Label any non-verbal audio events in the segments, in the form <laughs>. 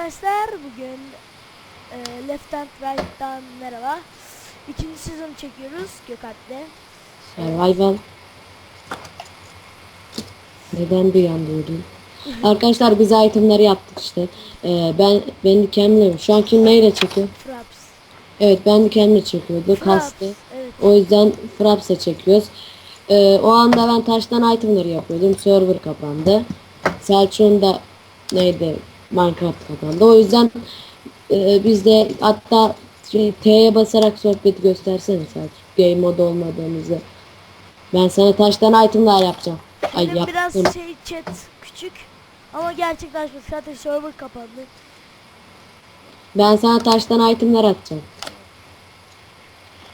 arkadaşlar bugün e, Left and Right'tan merhaba. İkinci sezon çekiyoruz Gökalp'le. Survival. Neden bir anda <laughs> öldün? Arkadaşlar biz itemleri yaptık işte. Ee, ben ben kendimle şu an kim neyle çekiyor? Fraps. Evet ben kendimle çekiyordu. Kastı. Evet. O yüzden Fraps'a çekiyoruz. Ee, o anda ben taştan itemleri yapıyordum. Server kapandı. Selçuk'un da neydi Minecraft kapandı. O yüzden e, biz de hatta şey, T'ye basarak sohbeti göstersene Selçuk. Game mode olmadığımızı. Ben sana taştan itemler yapacağım. Ay Benim yaptım. biraz şey chat küçük ama gerçekten açmış. Zaten server kapandı. Ben sana taştan itemler atacağım.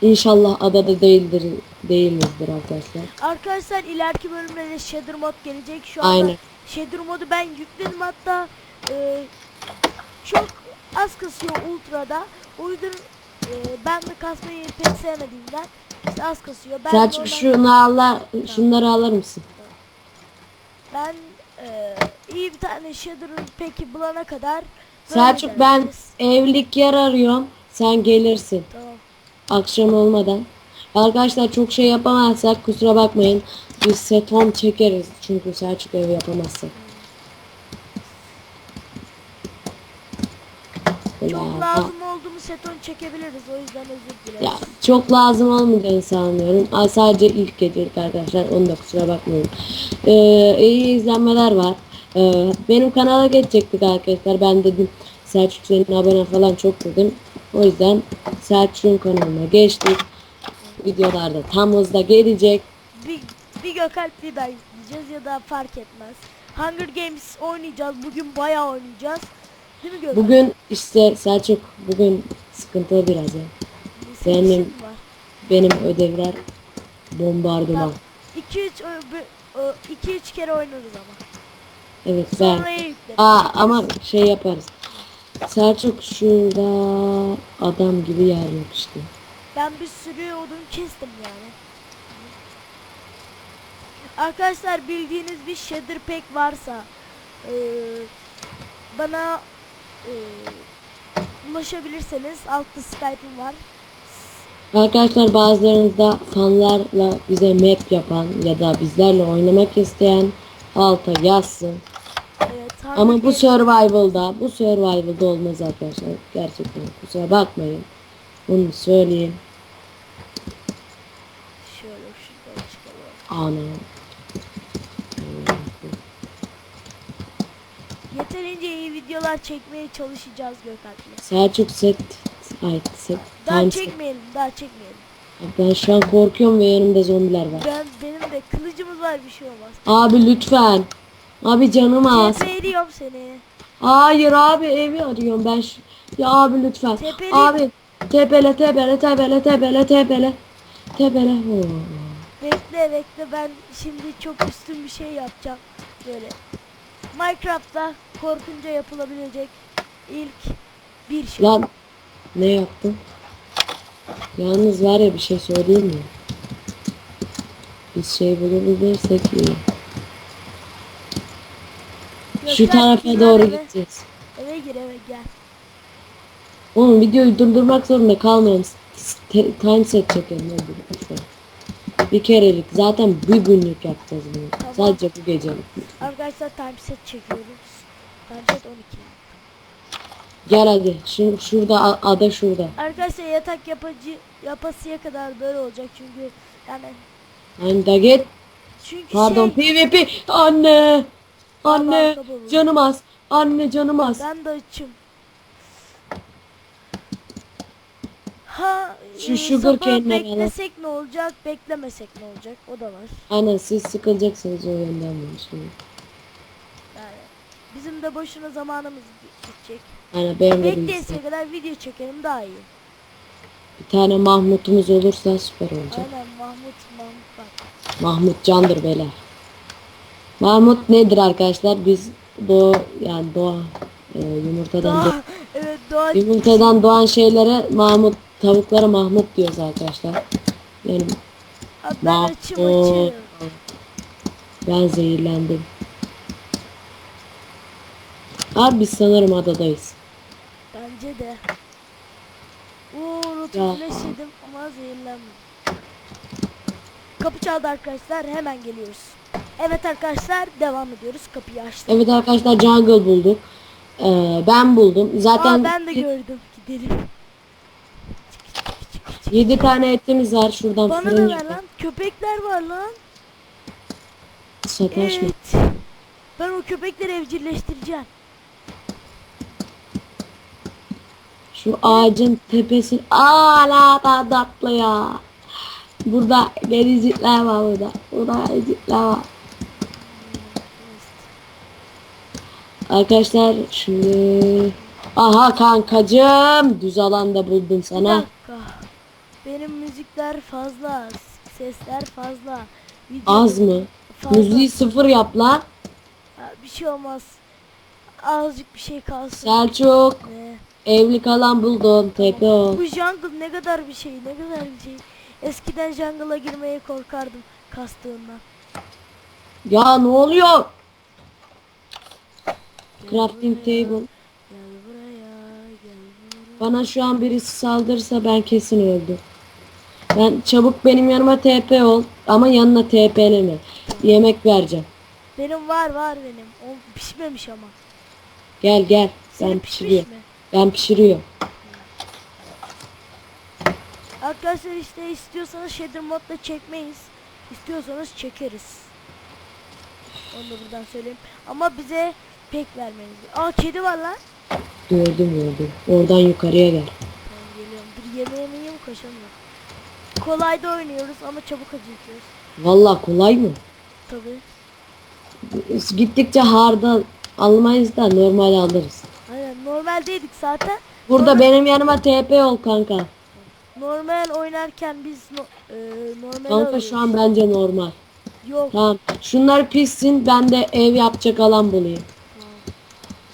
İnşallah adada değildir değilizdir arkadaşlar. Arkadaşlar ileriki bölümde de Shader mod gelecek. Şu anda Aynen. Shader modu ben yükledim hatta e, çok az kasıyor Ultra'da. O yüzden e, ben de kasmayı pek sevmediğimden işte az kasıyor. Ben Selçuk normal- şunu al, şunları alır mısın? Ben e, iyi bir tane shader'ın peki bulana kadar Selçuk ben evlilik yer arıyorum. Sen gelirsin. Tamam. Akşam olmadan. Arkadaşlar çok şey yapamazsak kusura bakmayın. Biz seton çekeriz. Çünkü Selçuk ev yapamazsak. Çok lazım olduğumu seton çekebiliriz. O yüzden özür dileriz. Ya çok lazım olmayacağını sanmıyorum. Aa, sadece ilk gecelik arkadaşlar. Onu da kusura bakmayın. Ee, iyi izlenmeler var. Ee, benim kanala geçecektik arkadaşlar. Ben dedim Selçuk senin abone falan çok dedim. O yüzden Selçuk'un kanalına geçtik. Videolarda tam hızda gelecek. Bir, bir Gökalp bir ben izleyeceğiz ya da fark etmez. Hunger Games oynayacağız. Bugün bayağı oynayacağız. Mi? Bugün işte Selçuk bugün sıkıntılı biraz ya. Benim-. Benim ödevler bombardıman. 2-3 2-3 kere oynarız ama. Evet ben. Aa ama şey yaparız. Selçuk şurada adam gibi yer yok işte. Ben bir sürü odun kestim yani. Arkadaşlar bildiğiniz bir shader pack varsa eee, bana eee, ulaşabilirseniz altta Skype'ım var. Arkadaşlar bazılarınız da fanlarla bize map yapan ya da bizlerle oynamak isteyen alta yazsın. Evet, Ama bu survival'da bu survival'da olmaz arkadaşlar. Gerçekten kusura bakmayın. Bunu söyleyeyim. şöyle şuradan çıkalım. Ana. Yeterince iyi videolar çekmeye çalışacağız Gökalp'le. Selçuk set ay set Daha time set. çekmeyelim, daha çekmeyelim. Ben şu an korkuyorum ve yanımda zombiler var. Ben benim de kılıcımız var bir şey olmaz. Abi lütfen. Abi canım az. Tepeliyorum seni. Hayır abi evi arıyorum ben. Şu... Ya abi lütfen. Tepeli- Abi tepele tepele tepele tepele tepele. Tepele. Oo. Bekle bekle ben şimdi çok üstün bir şey yapacağım. Böyle. Minecraft'ta korkunca yapılabilecek ilk bir şey. Lan ne yaptın? Yalnız var ya bir şey söyleyeyim mi? Biz şey bulabilirsek iyi. Şu tarafa doğru eve. gideceğiz. Eve gir eve gel. Oğlum videoyu durdurmak zorunda kalmayalım. Te- Time set çekelim hadi lütfen. Bir kerelik. Zaten bir günlük yapacağız bunu. Tamam. Sadece bu gecelik. Arkadaşlar time set çekiyoruz. Time set 12. Gel hadi. Şimdi şurada ada şurada. Arkadaşlar yatak yapıcı yapasıya kadar böyle olacak çünkü yani Hani da git. çünkü Pardon şey PvP. Anne. Anne. Canım az. Anne canım az. ben de açım. Ha, Şu e, sugar sabah cane'leri alalım. beklesek ne olacak, beklemesek ne olacak? O da var. Aynen siz sıkılacaksınız o yönden bunu şimdi. Yani bizim de boşuna zamanımız gidecek. Aynen benim de bir, Bekleyesiye kadar video çekelim daha iyi. bir tane Mahmut'umuz olursa süper olacak. Aynen Mahmut Mahmut bak. Mahmut candır beyler. Mahmut nedir arkadaşlar? Biz doğu yani doğa e, yumurtadan Doğa, evet doğa Yumurtadan doğan şeylere Mahmut, tavuklara Mahmut diyoruz arkadaşlar. Yani ben açım ben zehirlendim. Abi biz sanırım adadayız. Bence de. Flash yedim ama zehirlenmedim. Kapı çaldı arkadaşlar hemen geliyoruz. Evet arkadaşlar devam ediyoruz. Kapıyı açtık. Evet arkadaşlar jungle bulduk. Ee, ben buldum. Zaten Aa ben de gördüm. Gidelim. 7 tane etimiz var. Şuradan Bana fırın da ver lan. Köpekler var lan. Sataşma. Evet. Ben o köpekleri evcilleştireceğim. Şu ağacın tepesi. Aa la da tatlı ya. Burada gerizikler var burada. Burada gerizikler var. Arkadaşlar şimdi Aha kankacım düz alanda buldum sana. dakika. Benim müzikler fazla. Sesler fazla. Video Az mı? Fazla. Müziği sıfır yap lan. Bir şey olmaz. Azıcık bir şey kalsın. Selçuk Ne? evlilik alan buldum. Tepe ol. Bu jungle ne kadar bir şey, ne kadar bir şey. Eskiden jungle'a girmeye korkardım kastığından. Ya ne oluyor? Crafting table. Gel buraya, gel buraya. Bana şu an birisi saldırırsa ben kesin öldüm. Ben çabuk benim yanıma TP ol ama yanına TP'leme. Yemek vereceğim. Benim var var benim. O pişmemiş ama. Gel gel. Senin Ben pişmiş pişiriyorum. mi? Ben pişiriyorum. Arkadaşlar işte istiyorsanız shader modda çekmeyiz. İstiyorsanız çekeriz. Onu da buradan söyleyeyim. Ama bize pek vermeniz. Aa kedi var lan. Gördüm gördüm. Oradan yukarıya gel. Ben geliyorum. Dur yemeğe mi yiyeyim koşamıyorum. Kolayda oynuyoruz ama çabuk acıkıyoruz. Vallahi kolay mı? Tabii. Gittikçe harda almayız da normal alırız. Aynen normaldeydik zaten. Burada Sonra- benim yanıma TP ol kanka. Normal oynarken biz no, e, normal Kanka alıyoruz. şu an bence normal. Yok. Tamam. Şunlar pişsin ben de ev yapacak alan bulayım.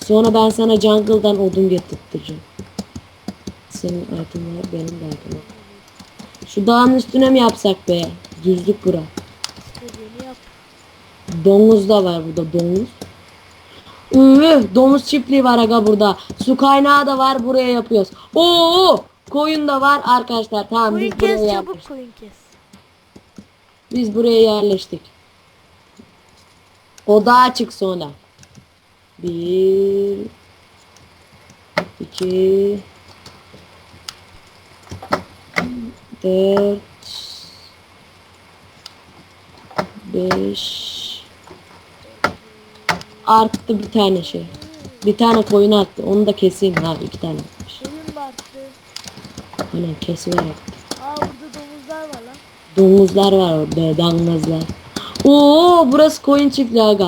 Sonra ben sana jungle'dan odun getirttireceğim. Senin itemler benim de itemler. Şu dağın üstüne mi yapsak be? Düzlük bura. İstediğini yap. Domuz da var burada domuz. Üh, domuz çiftliği var aga burada. Su kaynağı da var buraya yapıyoruz. Oo koyun da var arkadaşlar. Tamam Koyun biz buraya kes yerleştik. çabuk koyun kes. Biz buraya yerleştik. O daha çık sonra. Bir, iki, dört, beş. Arttı bir tane şey. Bir tane koyun arttı. Onu da keseyim ha iki tane. artmış. Koyun da arttı. Aynen kesiverek. Aa burada domuzlar var lan. Domuzlar var orada, dangazlar. Oo, burası koyun çiftliği aga.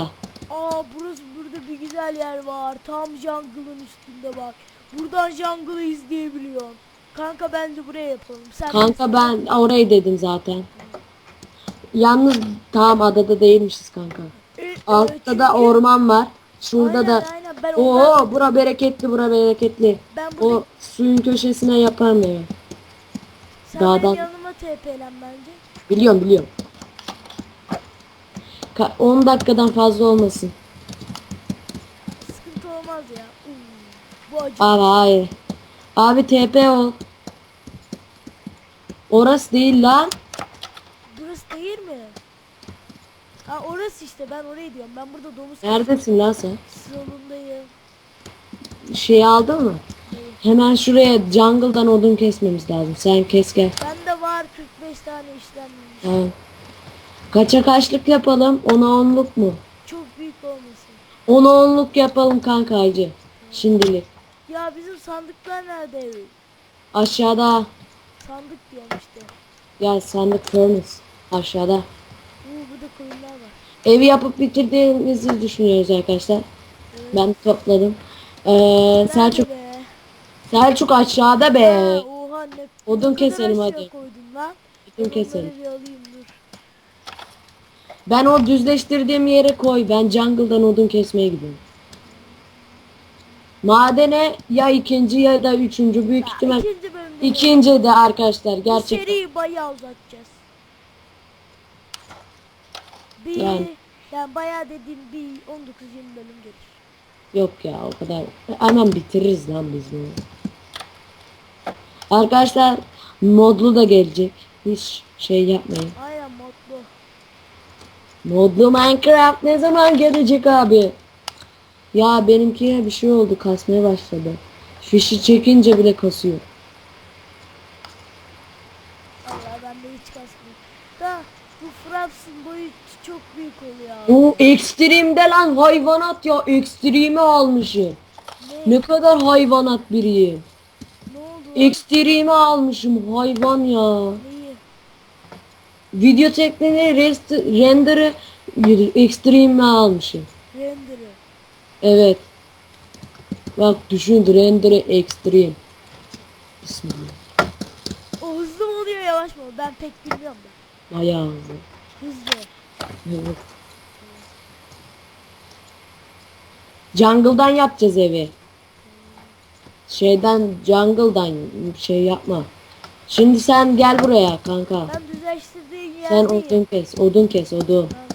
Aa burası burada bir güzel yer var. Tam jungle'ın üstünde bak. Buradan jungle'ı izleyebiliyorsun. Kanka bence buraya yapalım. Sen Kanka ben orayı dedim zaten. Yalnız tamam adada değilmişiz kanka. E, Altta da çünkü- orman var. Şurada Aynen, da aynen. Ben oradan- Oo, bura bereketli, bura bereketli. Ben burada O suyun köşesine yaparım evi. sen dağdan- benim yanıma TP'len bence. Biliyorum, biliyorum. Ka- 10 dakikadan fazla olmasın. Sıkıntı olmaz ya. Uuu, bu acı. Abi hayır. Abi TP ol. Orası değil lan. Burası değil mi? Ha orası işte ben orayı diyorum. Ben burada domuz Neredesin lan sen? salondayım. Şey aldın mı? Hemen şuraya jungle'dan odun kesmemiz lazım. Sen kes gel. Bende var 45 tane işlenmemiş. Tamam. Kaça kaçlık yapalım? Ona onluk mu? Çok büyük olmasın. Ona onluk yapalım kanka hacı. Şimdilik. Ya sandıklar nerede? Aşağıda. Sandık diyorum işte. Gel sandık furnace. Aşağıda. Uuu burada koyunlar var. Evi yapıp bitirdiğimizi düşünüyoruz arkadaşlar. Ben topladım. Ee, Nerede Selçuk be? Selçuk aşağıda Ha, be. oha ne Odun keselim aşağı hadi. Odun keselim. Ben o düzleştirdiğim yere koy. Ben jungle'dan odun kesmeye gidiyorum. Madene ya ikinci ya da üçüncü büyük Ya, ihtimal. ikinci İkinci de arkadaşlar gerçekten. seriyi bayağı uzatacağız. Bir, Yani. yani, bayağı dediğim bir 19-20 bölüm gelir. Yok ya o kadar. Hemen bitiririz lan biz bunu. Arkadaşlar modlu da gelecek. Hiç şey yapmayın. Aynen modlu. Modlu Minecraft ne zaman gelecek abi? Ya benimkine bir şey oldu kasmaya başladı. Fişi çekince bile kasıyor. Allah ben de hiç kasmıyor. Da bu Fraps'ın boyu çok büyük oluyor. O ekstremde lan hayvanat ya ekstremi almışım. Ne? Kadar hayvanat biriyim. Ne oldu? Ekstremi almışım hayvan ya. Neyi? Video tekniğini rest, render'ı ekstremi almışım. Render'ı. Evet. Bak düşün render'ı ekstrem. Bismillah. O hızlı mı oluyor yavaş mı? oluyor? Ben pek bilmiyorum da. Bayağı hızlı. Hızlı. Evet. Jungle'dan yapacağız evi. Şeyden jungle'dan şey yapma. Şimdi sen gel buraya kanka. Ben düzleştirdiğin Sen yerdeyim. odun kes, odun kes, odun. Ben.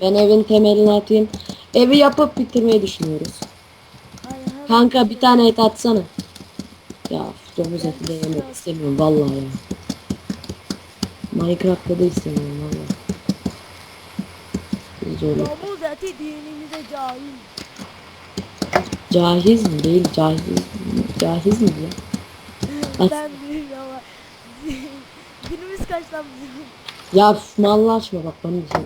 Ben evin temelini atayım. Evi yapıp bitirmeyi düşünüyoruz. Kanka bir tane et atsana. Ya domuz eti de yemek istemiyorum vallahi ya. Minecraft'ta da istemiyorum vallahi. Zor. Domuz eti dinimize cahil. Cahiz mi değil cahiz cahiz mi ya? <laughs> Ben bilmiyorum ama. <laughs> Günümüz kaç lan bizim? Ya mallaşma bak bana bir şey.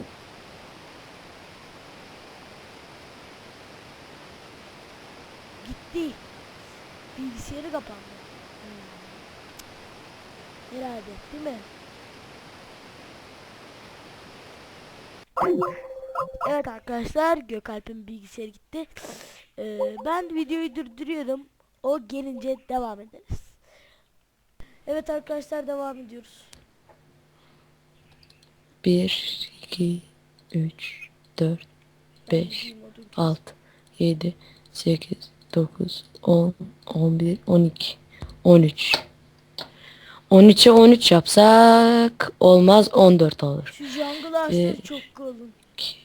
Gitti. Bilgisayarı kapandı. Hmm. Herhalde değil mi? <clears throat> Evet arkadaşlar Gökalp'in bilgisayarı gitti. Ee, ben videoyu durduruyorum. O gelince devam ederiz. Evet arkadaşlar devam ediyoruz. 1, 2, 3, 4, Ben 5, gideyim odun 6, 7, 8, 9, 10, 11, 12, 13. 13'e 13 yapsak olmaz 14 olur. Şu jungle ağaçları Ee, çok kalın. 2,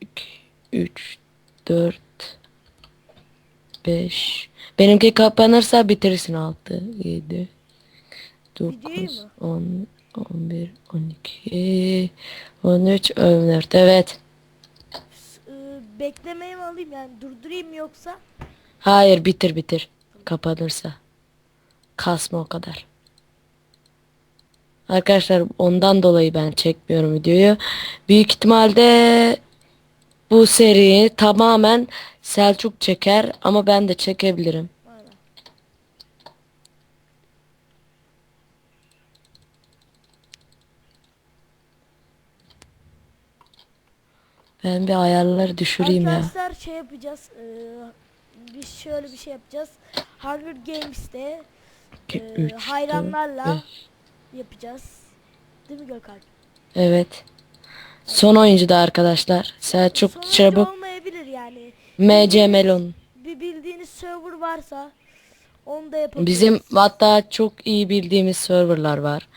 2, 3, 4, 5. Benimki kapanırsa bitirsin 6, 7, Videoyu 9, mu? 10, 11, 12, 13, 14. Evet. S- e, beklemeyi mi alayım yani durdurayım yoksa? Hayır bitir bitir. Kapanırsa. Kasma o kadar. Arkadaşlar ondan dolayı ben çekmiyorum videoyu. Büyük ihtimalte bu seriyi tamamen Selçuk çeker ama ben de çekebilirim. Aynen. Ben bir ayarları düşüreyim ya. Arkadaşlar şey yapacağız. E, biz şöyle bir şey yapacağız. Hunger Games'te 2, e, 3, hayranlarla yapacağız. Değil mi Gökalp? Evet. Son oyuncu da arkadaşlar. Selçuk Sonuncu çabuk. olmayabilir yani. MC Melon. Bir bildiğiniz server varsa onu da yapabiliriz. Bizim hatta çok iyi bildiğimiz serverlar var.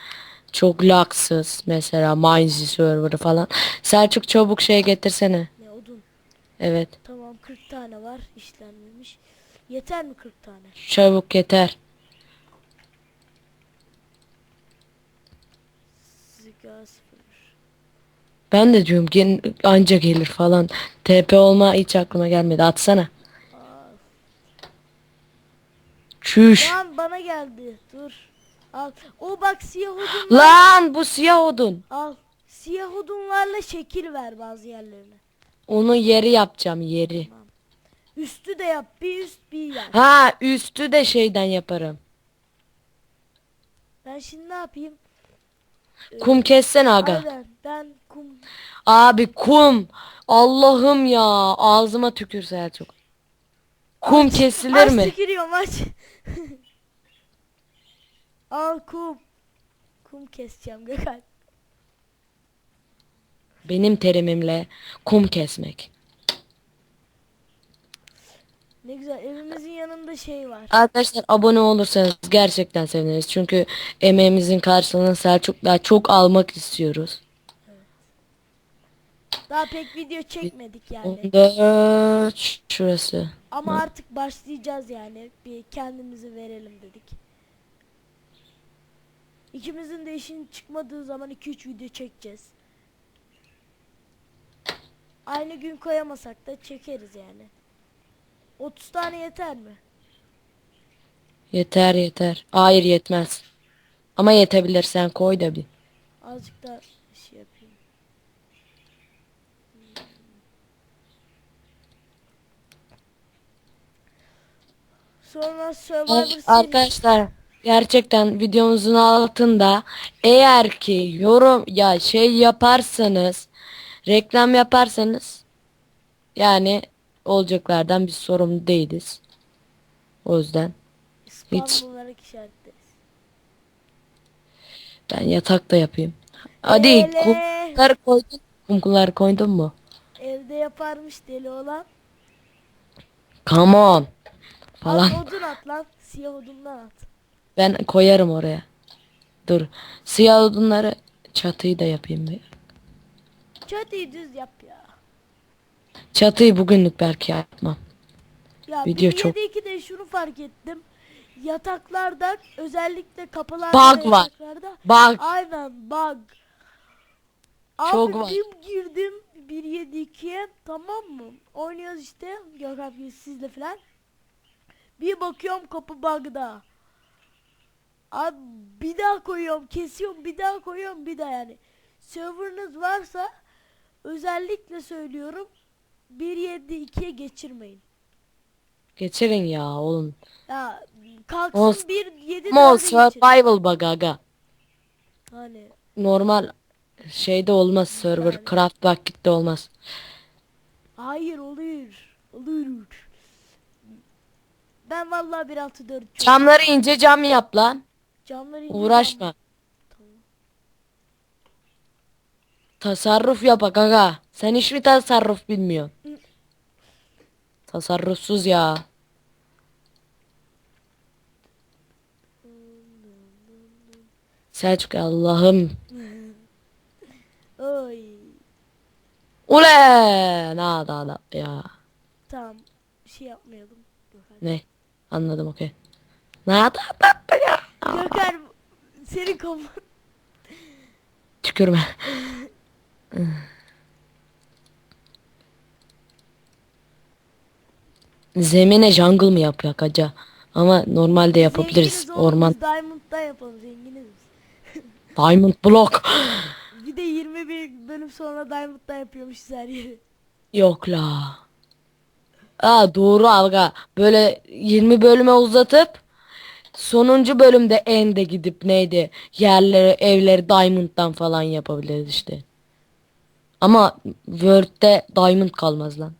Çok laksız mesela Mindsy serverı falan. Selçuk çabuk şey getirsene. Ne odun? Evet. Tamam 40 tane var işlenmemiş. Yeter mi 40 tane? Çabuk yeter. Sıfır. Ben de diyorum gen anca gelir falan. TP olma hiç aklıma gelmedi. Atsana. Çüş. Lan bana geldi. Dur. Al. O bak siyah odun. Lan bu siyah odun. Al. Siyah odunlarla şekil ver bazı yerlerine. Onun yeri yapacağım yeri. Üstü de yap. Bir üst bir yer. Ha üstü de şeyden yaparım. Ben şimdi ne yapayım? Kum kessen aga. Aynen. Ben kum. Abi kum. Allah'ım ya. Ağzıma tükür Selçuk. Kum kesilir aç mi? tükürüyorum aç. <laughs> Al kum. Kum keseceğim Gökhan. Benim terimimle kum kesmek. Ne güzel. Evimizin yanında şey var. Arkadaşlar abone olursanız gerçekten seviniriz. Çünkü emeğimizin karşılığını Selçuk'la çok almak istiyoruz. Daha pek video çekmedik yani. 14 şurası. Ama artık başlayacağız yani. Bir kendimizi verelim dedik. İkimizin de işin çıkmadığı zaman 2-3 video çekeceğiz. Aynı gün koyamasak da çekeriz yani. 30 tane yeter mi? Yeter yeter. Hayır yetmez. Ama yetebilir sen koy da bir. Azıcık da şey yapayım. Sonra Survivor Ar- Series. Arkadaşlar gerçekten videomuzun altında eğer ki yorum ya şey yaparsanız reklam yaparsanız yani olacaklardan biz sorumlu değiliz. O yüzden spam hiç- olarak işaretleriz. ben yatakta yapayım. Hadi Ele. koydun. Kumkuları koydun mu? Evde yaparmış deli olan. Come on. Falan. Al odun at lan. Siyah odundan at. Ben koyarım oraya. Dur. Siyah odunları çatıyı da yapayım bir. Çatıyı düz yap ya. Çatıyı bugünlük belki yapmam. Ya Video çok- 7-2'de şunu fark ettim. Yataklarda özellikle kapılarda Bug var. yataklarda Bak Aynen bug. Abi Çok var. bir girdim 1.7.2'ye tamam mı? Oynuyoruz işte Gökhan gibi sizle falan. Bir bakıyorum kapı bug'da. Abi bir daha koyuyorum kesiyorum bir daha koyuyorum bir daha yani. Server'ınız varsa özellikle söylüyorum 1.7.2'ye geçirmeyin. geçirin ya oğlum. Ya kalksın Olsun. 1.7 Mo geçirin. survival bug aga. Hani Normal şeyde olmaz server craft vakitte olmaz. hayır olur. Olur. Ben vallahi 1.6.4 çok Camları ince cam yap lan. Camları Uğraşma. Tamam. Tasarruf yap aga. Sen hiç mi tasarruf bilmiyorsun? Tasarrufsuz ya. Selçuk Allah'ım. Oy. Ule! Na da da ya. Tamam. Bir şey yapmayalım. Ne? Anladım okey. Na da da da ya. Gökhan senin kafan. Tükürme. <laughs> Zemine jungle mı yapıyor acaba? Ama normalde yapabiliriz. Zenginiz oğlum, Orman biz Diamond'da yapalım zenginiz. biz. <laughs> Diamond Block. <laughs> Bir de 21 bölüm sonra Diamond'da yapıyormuşuz her yeri. Yok la. Aa doğru alga. Böyle 20 bölüme uzatıp sonuncu bölümde end'e gidip neydi yerleri evleri diamond'dan falan yapabiliriz işte. Ama Word'de diamond kalmaz lan.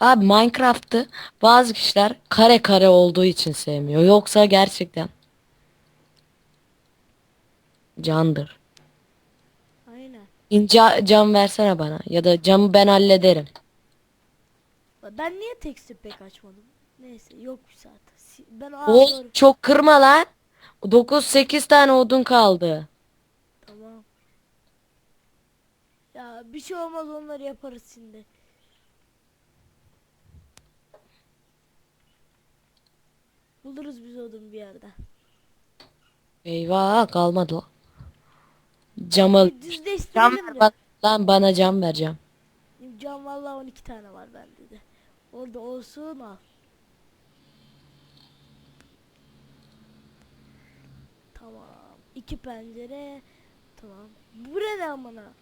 Abi Minecraft'ı bazı kişiler kare kare olduğu için sevmiyor. Yoksa gerçekten candır. Aynen. İnce cam versene bana ya da camı ben hallederim. Ben niye tekstür pek açmadım? Neyse yokmuş zaten. Ben O çok kırma lan. 9-8 tane odun kaldı. Tamam. Ya bir şey olmaz onları yaparız şimdi. Buluruz biz odun bir yerde. Eyvah kalmadı Bir cam ver de. bana, lan bana cam vereceğim. Cam vallahi 12 tane var bende de. Orada olsun al. Tamam. İki pencere. Tamam. Bu ne amına?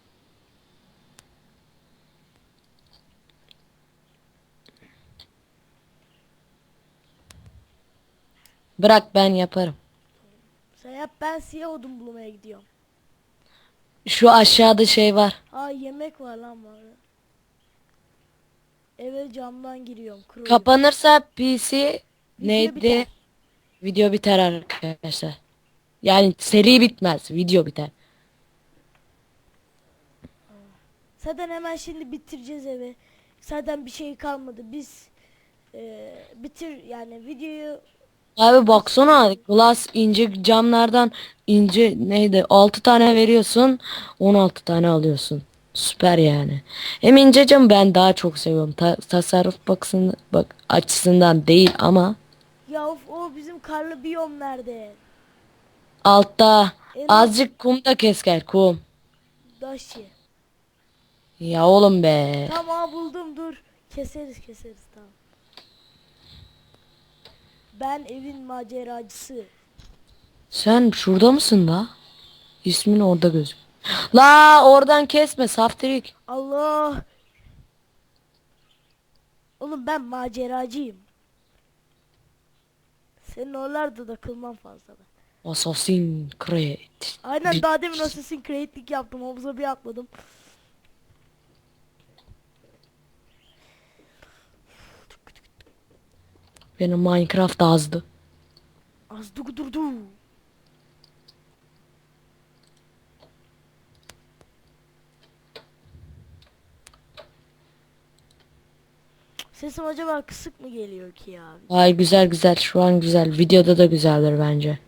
Bırak ben yaparım. Sen yap ben siyah odun bulmaya gidiyorum. Şu aşağıda şey var. Aa yemek var lan var. Eve camdan giriyorum. Kuru Kapanırsa PC neydi? biter. Video biter arkadaşlar. Yani seri bitmez. Video biter. Zaten hemen şimdi bitireceğiz evi. Zaten bir şey kalmadı. Biz e, bitir yani videoyu Abi baksana glass ince camlardan ince neydi 6 tane veriyorsun 16 tane alıyorsun. Süper yani. Hem ince cam ben daha çok seviyorum. Ta- tasarruf baksın bak açısından değil ama Ya of o bizim karlı biyom nerede? altta Evet. azıcık kum da kes gel kum. Daşı. Ya oğlum be. Tamam buldum dur. Keseriz keseriz tamam. Ben evin maceracısı. Sen şurada mısın da? İsmin orada gözük. La oradan kesme saftirik. Allah. Oğlum ben maceracıyım. Senin oralarda da kılmam fazla ben. Assassin Creed. Aynen daha demin Assassin's Creed'lik yaptım. Havuza bir atladım. Benim Minecraft azdı. Az dur dur dur. Sesim acaba kısık mı geliyor ki ya? Ay güzel güzel şu an güzel. Videoda da güzeldir bence.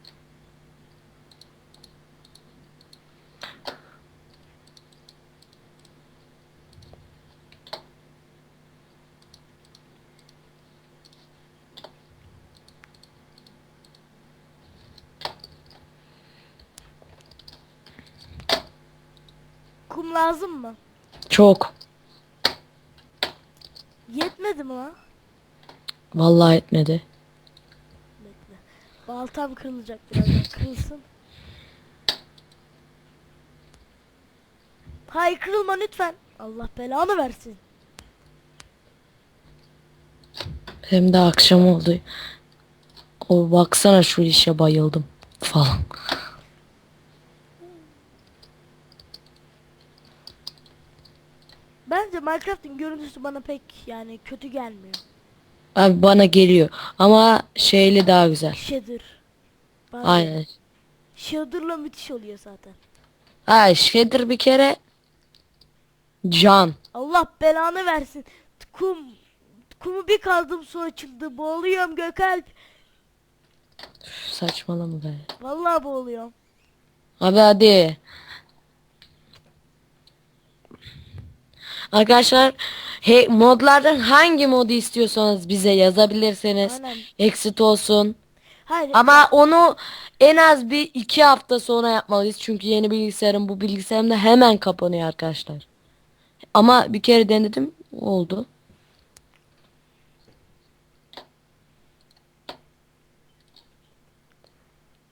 Kum lazım mı? Çok. Yetmedi mi lan? Vallahi etmedi. Bekle. Baltam kırılacak birazdan. Kırılsın. Hayır kırılma lütfen. Allah belanı versin. Hem de akşam oldu. O baksana şu işe bayıldım falan. Bence Minecraft'ın görüntüsü bana pek yani kötü gelmiyor. Abi bana geliyor. Ama şeyli daha güzel. Shader. Bana Aynen. Shader'la müthiş oluyor zaten. Ha şeydir bir kere can. Allah belanı versin. Kum kumu bir kaldım su açıldı. Boğuluyorum Gökalp. Üf, Saçmalama be. Vallahi boğuluyorum. Abi hadi. Arkadaşlar he, modlardan hangi modu istiyorsanız bize yazabilirsiniz. Aynen. Exit olsun. Hayır. Ama onu en az bir iki hafta sonra yapmalıyız. Çünkü yeni bilgisayarım bu bilgisayarım da hemen kapanıyor arkadaşlar. Ama bir kere denedim oldu.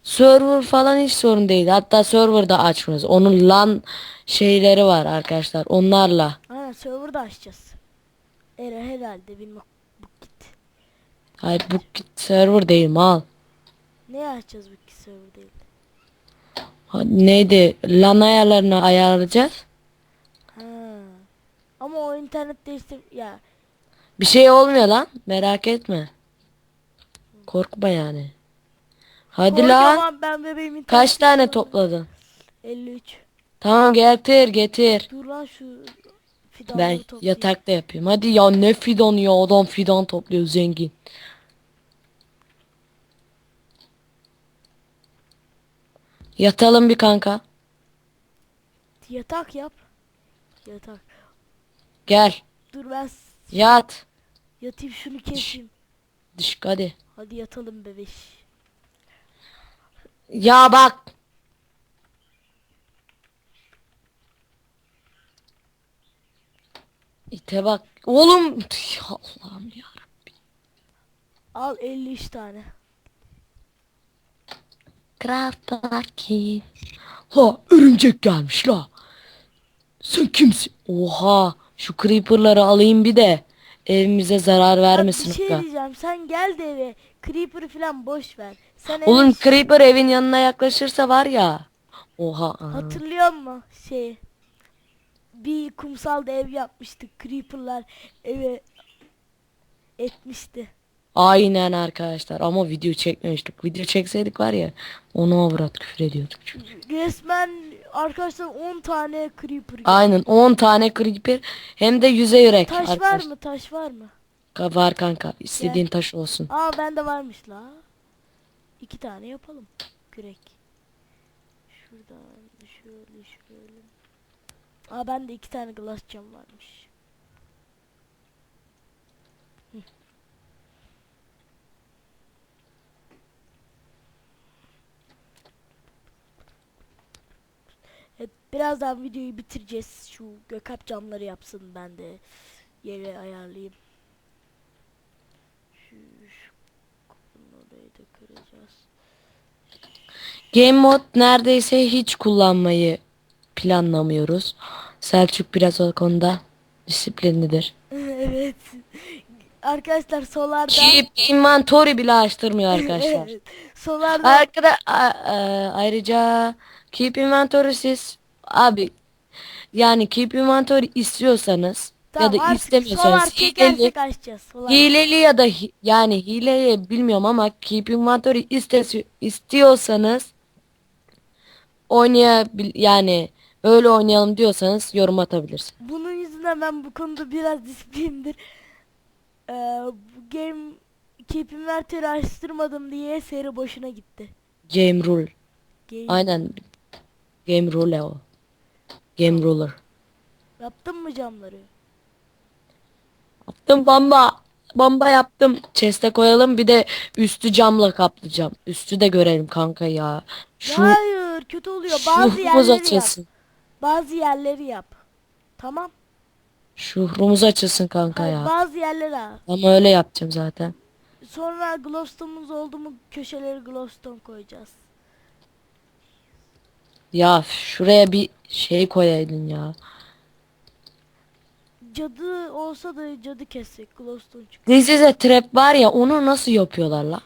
Server falan hiç sorun değil. Hatta server da açmıyoruz. Onun LAN şeyleri var arkadaşlar. Onlarla. Aynen server da açacağız. Ere herhalde bilmem. Bu git. Hayır bu server değil mal. Ne açacağız bu ki server değil. Ha, Neydi? LAN ayarlarını ayarlayacağız. Ha. Ama o internet değiştir ya. Bir şey olmuyor lan. Merak etme. Korkma yani. Hadi. Kocaman ben bebeğim Kaç tane topladın? 53. Tamam getir getir. Dur lan şu fidanları Ben toplayayım. yatakta yapayım. Hadi ya ne fidan ya adam fidan topluyor zengin. Yatalım bir kanka. Yatak yap. Yatak. Gel. Dur ben Yat. yatayım şunu keseyim. Dışk hadi. Hadi yatalım bebeş. Ya bak. İte bak. Oğlum. Ya Allah'ım ya. Al 53 tane. Craft Parky. Ha örümcek gelmiş la. Sen kimsin? Oha şu creeperları alayım bir de evimize zarar vermesin. bir şey diyeceğim. Sen gel de eve. Creeper'ı falan boş ver. Sen eve- Oğlum creeper evin yanına yaklaşırsa var ya. Oha. hatırlıyor musun şey? Bir kumsalda ev yapmıştık. Creeper'lar eve etmişti. Aynen arkadaşlar ama video çekmemiştik. Video çekseydik var ya onu avrat küfür ediyorduk çünkü. Resmen arkadaşlar 10 tane Creeper. Aynen 10 tane creeper hem de yüze yürek. Taş var arkadaşlar. mı? Taş var mı? Var kanka istediğin taş olsun. Aa bende varmış la. iki tane yapalım. Kürek. Şuradan şöyle şöyle. Aa bende iki tane glass cam varmış. Hı. Evet, birazdan videoyu bitireceğiz. Şu gökap camları yapsın ben de yere ayarlayayım. Şu, şu orayı da kıracağız. Game mod neredeyse hiç kullanmayı planlamıyoruz. Selçuk biraz o konuda disiplinlidir. <laughs> evet. Arkadaşlar solarda Keep inventory bile açtırmıyor arkadaşlar. <laughs> Evet, solarda Arkada a- a- ayrıca keep inventory siz abi yani keep inventory istiyorsanız tamam, ya da artık istemiyorsanız solar hileli, çekersek açacağız. Solar. hileli ya da hi- yani hileli bilmiyorum ama keep inventory istesi- istiyorsanız oynayabil yani öyle oynayalım diyorsanız yorum atabilirsiniz. Bunun yüzünden ben bu konuda biraz disiplindir. Ee, bu game Keep Inventory açtırmadım diye seri boşuna gitti. Game rule. Game. Aynen. Game rule o. Game ruler. Yaptın mı camları? Yaptım bomba. Bomba yaptım. Chest'e koyalım bir de üstü camla kaplayacağım. Üstü de görelim kanka ya. Şu hayır kötü oluyor. şu Bazı rumuz yerleri yap. açılsın. Bazı yerleri yap. Tamam. Şu rumuz açılsın kanka Hayır, ya. bazı yerleri al. Ama öyle yapacağım zaten. Sonra glowstone'umuz oldu mu köşeleri glowstone koyacağız. Ya şuraya bir şey koyaydın ya. Cadı olsa da cadı kessek glowstone çık. This is a trap var ya onu nasıl yapıyorlar la?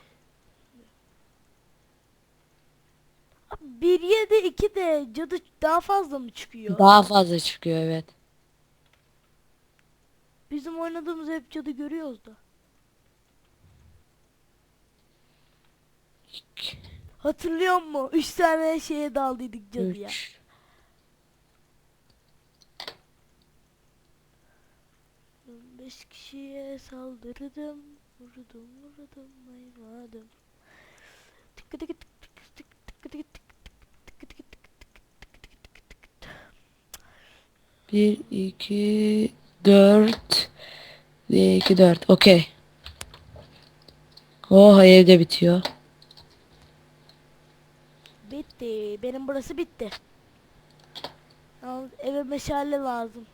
1 7 2 de cadı daha fazla mı çıkıyor? Daha fazla çıkıyor evet. Bizim oynadığımız hep cadı görüyoruz da. Hatırlıyor musun? 3 tane şeye daldıydık cadıya. Üç. Beş kişiye saldırdım. Vurdum vurdum aymadım. Tıkı tık tık tık tıkı tıkı tık 1, 2, 4 ve 2, 4. Okey. Oha evde bitiyor. Bitti. Benim burası bitti. Yalnız eve meşale lazım.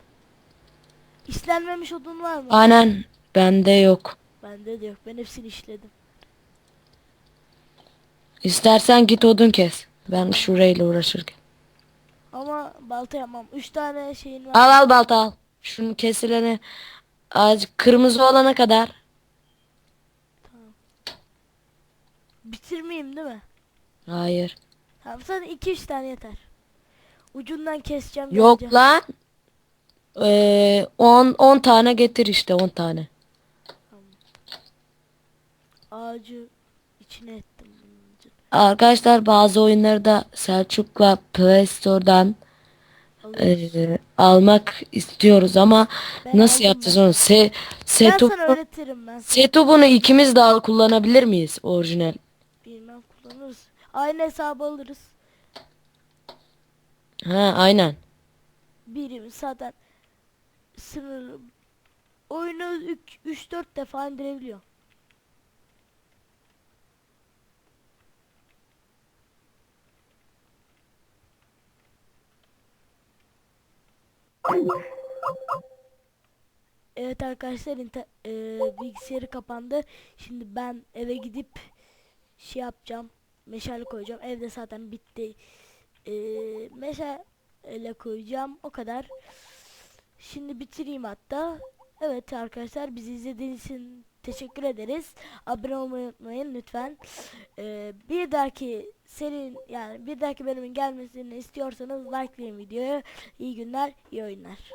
İşlenmemiş odun var mı? Aynen. Bende yok. Bende de yok. Ben hepsini işledim. İstersen git odun kes. Ben şurayla uğraşırken. Ama balta yapmam. Üç tane şeyin var. Al al balta al. Şunun kesileni azıcık kırmızı olana kadar. Bitirmeyeyim değil mi? Hayır. Tamam iki üç tane yeter. Ucundan keseceğim. Yok geleceğim. lan. Ee, 10 10 tane getir işte 10 tane. Ağacı içine ettim. Arkadaşlar bazı oyunları da Selçuk'la Play Store'dan ee, almak istiyoruz ama Ben nasıl aldım yapacağız onu? Se Ben Setup sana öğretirim ben. sana. Setup'unu ikimiz de al kullanabilir miyiz orijinal? Bilmem kullanırız. Aynı hesabı alırız. Ha aynen. Birim zaten sınırlı. Oyunu 3-4 defa indirebiliyor. Evet arkadaşlar eee, bilgisayarı kapandı. Şimdi ben eve gidip şey yapacağım. Meşale koyacağım. Evde zaten bitti. Eee meşale koyacağım. O kadar. Şimdi bitireyim hatta. Evet arkadaşlar bizi izlediğiniz için teşekkür ederiz. Abone olmayı unutmayın lütfen. Eee, bir dahaki serinin yani bir dahaki bölümün gelmesini istiyorsanız likelayın videoyu. İyi günler, iyi oyunlar.